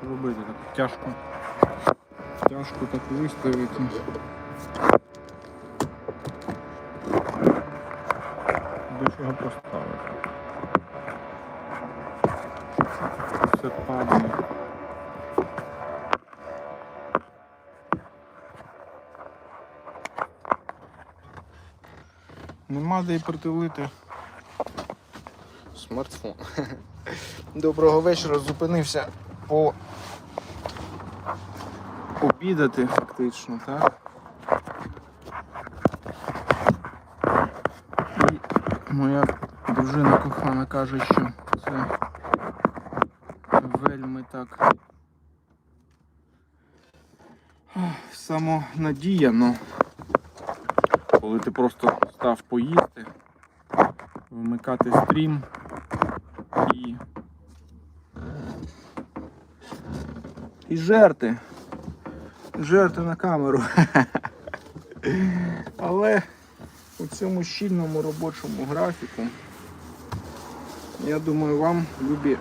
що робити? Так тяжко. Тяжко так виставити. До чого поставити? Все падає. Нема де й притулити смартфон. Доброго вечора, зупинився по обідати фактично, так? І моя дружина кохана каже, що це вельми так самонадіяно, коли ти просто став поїсти, вмикати стрім і і жерти. Жерти на камеру. Але у цьому щільному робочому графіку, я думаю, вам, любі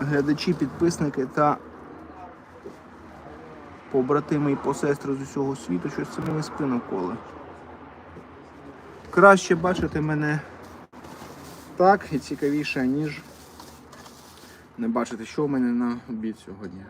глядачі, підписники та побратими і посестри з усього світу, щось це не спину коле. Краще бачити мене так і цікавіше, ніж не бачити, що в мене на обід сьогодні.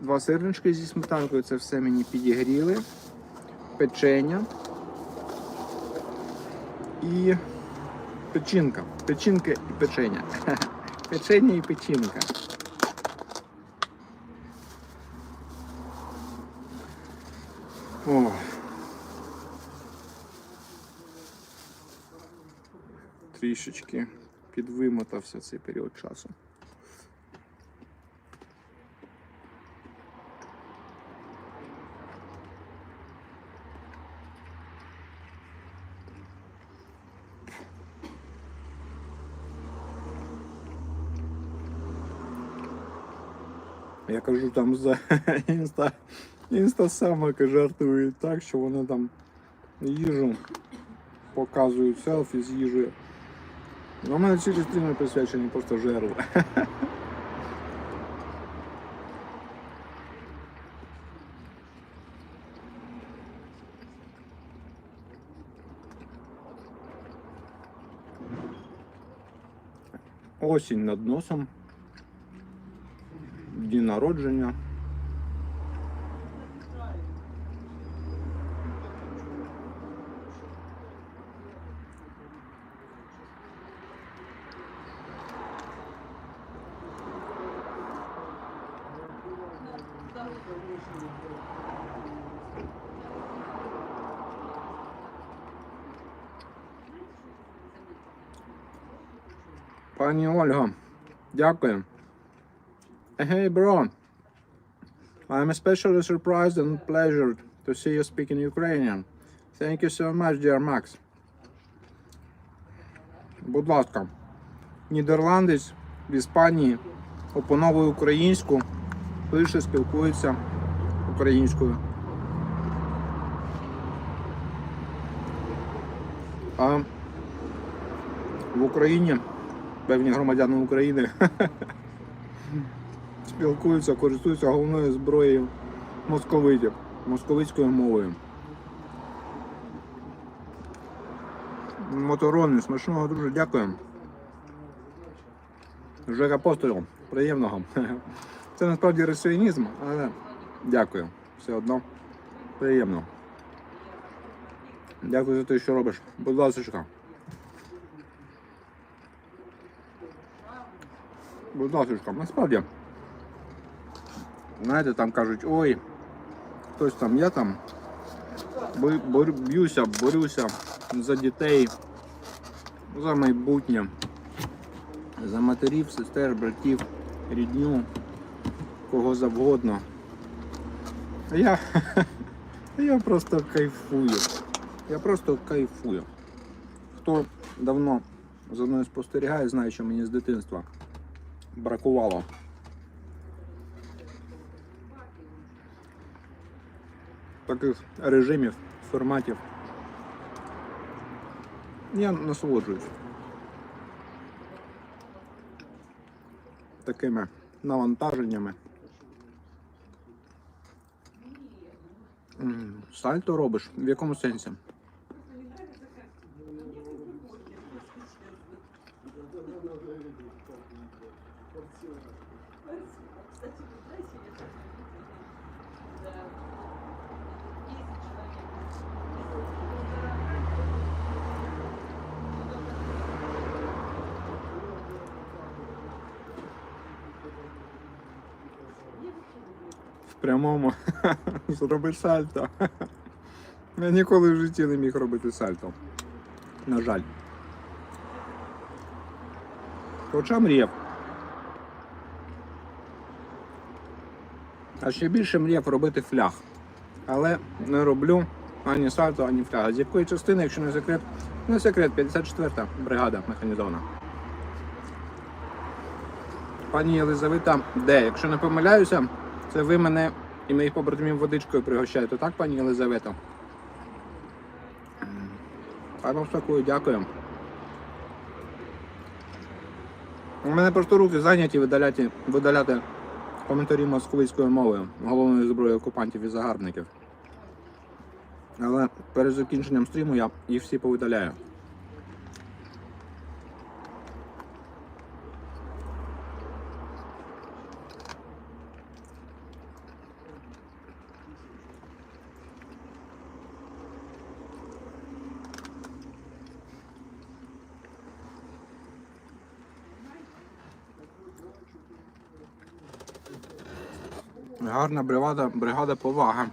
Два сирнички зі сметанкою, це все мені підігріли. Печення. І печінка. Печінка і печення. Печення і печінка. О. Трішечки підвимотався цей період часу. Я кажу там за інста, інстасамки жартують так, що вони там їжу показують селфі з їжею. Ну, У мене всі частини присвячені просто жерлу. Осінь над носом. Дні народження. Пані Ольга, дякую. Hey bro, I'm especially surprised and pleasured to see you speak in Ukrainian. Thank you so much, dear Max. Будь ласка, нідерландець в Іспанії опановує українську, пише, спілкується українською. А в Україні певні громадяни України спілкуються, користуються головною зброєю московитів, московицькою мовою. Моторонний, смачного дуже дякую. Жека апостолу, приємного. Це насправді росіянізм, але дякую. Все одно приємно. Дякую за те, що робиш. Будь ласка. Будь ласка, насправді. Знаєте, там кажуть, ой, хтось там, я там б'юся, борюся за дітей, за майбутнє, за матерів, сестер, братів, рідню, кого завгодно. Я, я просто кайфую. Я просто кайфую. Хто давно за мною спостерігає, знає, що мені з дитинства бракувало. Таких режимів, форматів. Я насолоджуюсь такими навантаженнями. Сальто робиш? В якому сенсі? Прямому зроби сальто. Я ніколи в житті не міг робити сальто. На жаль. Хоча мріяв. А ще більше мріяв робити фляг. Але не роблю ані сальто, ані фляга. З якої частини, якщо не секрет, не секрет, 54-та бригада механізована. Пані Єлизавета, де? Якщо не помиляюся, це ви мене і моїх побратимів водичкою пригощаєте, так, пані Єлизавета? Хай вам такою, дякую. У мене просто руки зайняті видаляти, видаляти коментарі московицькою мовою, головною зброєю окупантів і загарбників. Але перед закінченням стріму я їх всі повидаляю. Гарна бригада, бригада повага.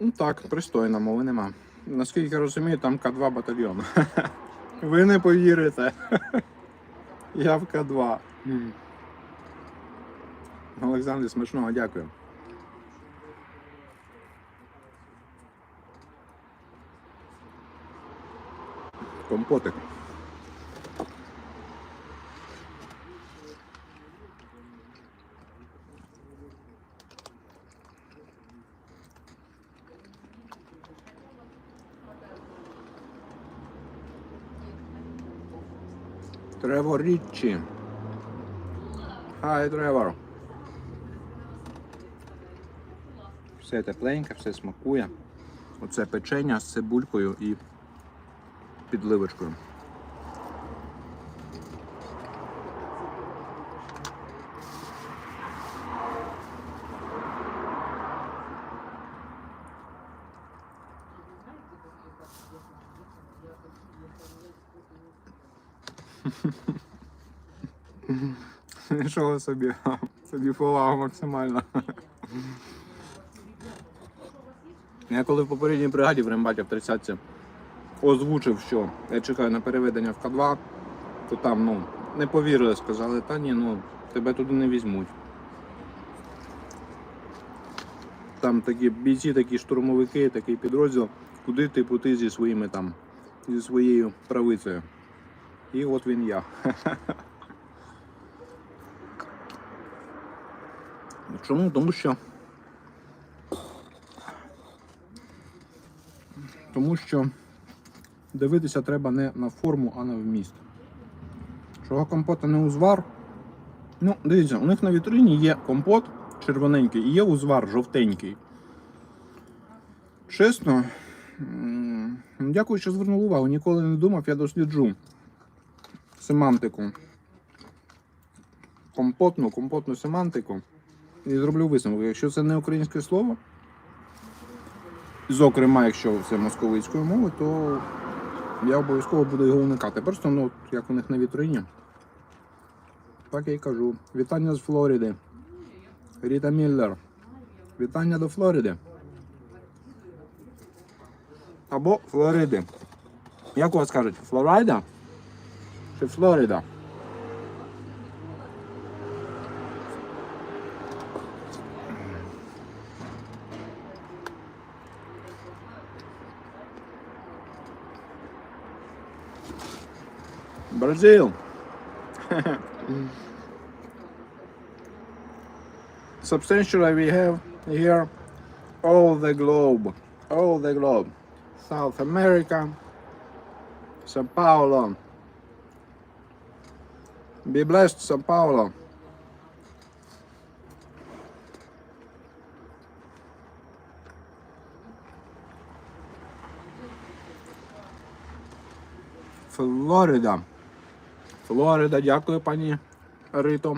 Ну так, пристойна, мови нема. Наскільки я розумію, там К2 батальйон. Ви не повірите. Я в К2. Олександр, смачного дякую. Компотик. Тревор Річчі. Хай, Тревор. Все тепленьке, все смакує. Оце печення з цибулькою і підливочкою. Нічого собі, собі повагу максимально. Я коли в попередній бригаді в Рембаті в 30-ці озвучив, що я чекаю на переведення в К2, то там ну, не повірили, сказали, та ні, ну тебе туди не візьмуть. Там такі бійці, такі штурмовики, такий підрозділ, куди типу ти зі своїми там, зі своєю правицею. І от він я. Чому? Тому що. Тому що дивитися треба не на форму, а на вміст. Чого компота не узвар? Ну, дивіться, у них на вітрині є компот червоненький і є узвар жовтенький. Чесно, дякую, що звернули увагу. Ніколи не думав, я досліджу семантику. Компотну, компотну семантику. І зроблю висновок. Якщо це не українське слово, зокрема, якщо це московицькою мовою, то я обов'язково буду його уникати. Просто ну, як у них на вітрині. Так я й кажу. Вітання з Флориди. Ріта Міллер. Вітання до Флориди. Або Флориди. Як у вас кажуть? Флорайда? Чи Флорида? Brazil. Substantially, we have here all the globe, all the globe. South America, Sao Paulo. Be blessed, Sao Paulo. Florida. Флорида, дякую, пані Рито.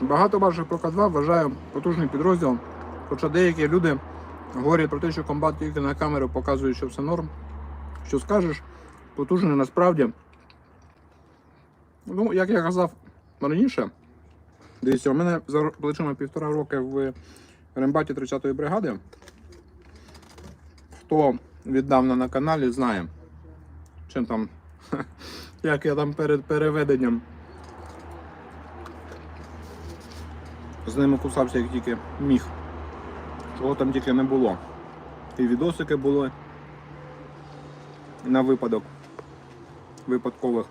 Багато ваших про К2 вважаю потужний підрозділ, хоча деякі люди говорять про те, що комбат тільки на камеру показує, що все норм. Що скажеш, потужний насправді. Ну, як я казав раніше, дивіться, у мене за плечима півтора роки в рембаті 30-ї бригади. Хто віддавна на каналі, знає, чим там, як я там перед переведенням з ними кусався, як тільки міг. Чого там тільки не було. І відосики були на випадок випадкових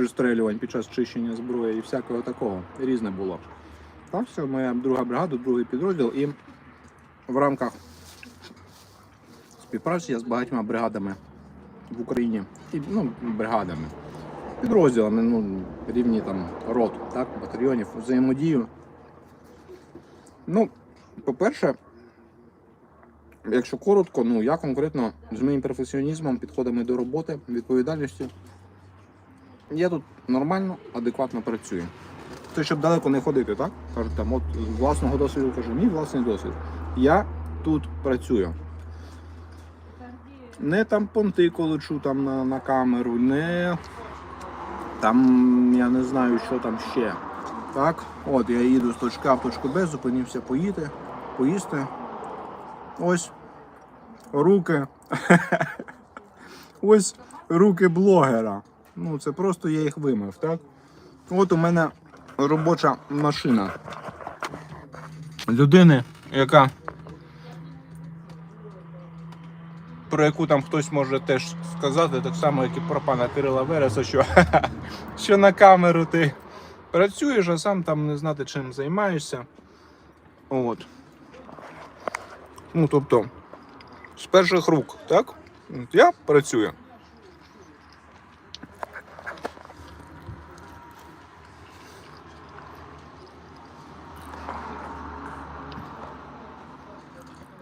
пристрелювань під час чищення зброї і всякого такого. Різне було. Так, це моя друга бригада, другий підрозділ. І в рамках співпраці я з багатьма бригадами в Україні. І, ну, бригадами. Підрозділами, ну, рівні там рот, так, батальйонів, взаємодію. Ну, по-перше, якщо коротко, ну я конкретно з моїм професіоналізмом, підходами до роботи, відповідальністю, я тут нормально, адекватно працюю. Це щоб далеко не ходити, так? Кажуть, там, от власного досвіду кажу, мій власний досвід. Я тут працюю. Не там понти колочу там на, на камеру, не там я не знаю, що там ще. Так, от я їду з точки А в точку Б, зупинився поїти, поїсти. Ось руки. Ось руки блогера. Ну, це просто я їх вимив, так? От у мене робоча машина. Людини, яка. Про яку там хтось може теж сказати, так само, як і про пана Кирила Вереса, що, що на камеру ти працюєш, а сам там не знати, чим займаєшся. От. Ну, тобто, з перших рук, так? От я працюю.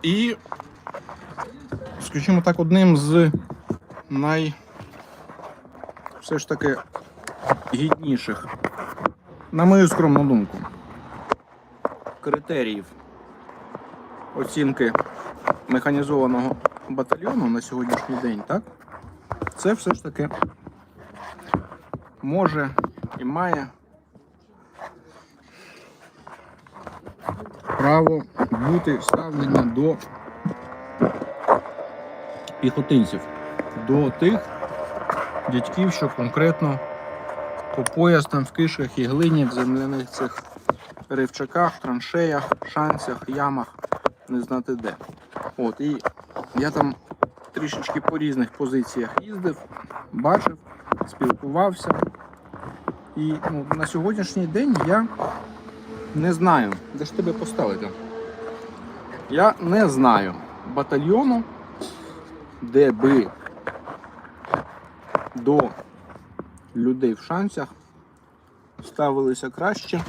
І, скажімо так, одним з най все ж таки гідніших, на мою скромну думку, критеріїв оцінки механізованого батальйону на сьогоднішній день, так? Це все ж таки може і має право бути ставлення до піхотинців, до тих дядьків, що конкретно по пояс там в кишках і глині в земляних цих ривчаках, траншеях, шансях, ямах, не знати де. От, і я там трішечки по різних позиціях їздив, бачив, спілкувався. І ну, на сьогоднішній день я не знаю, де ж тебе поставити. Я не знаю. Батальйону, де би до людей в шансах ставилися краще,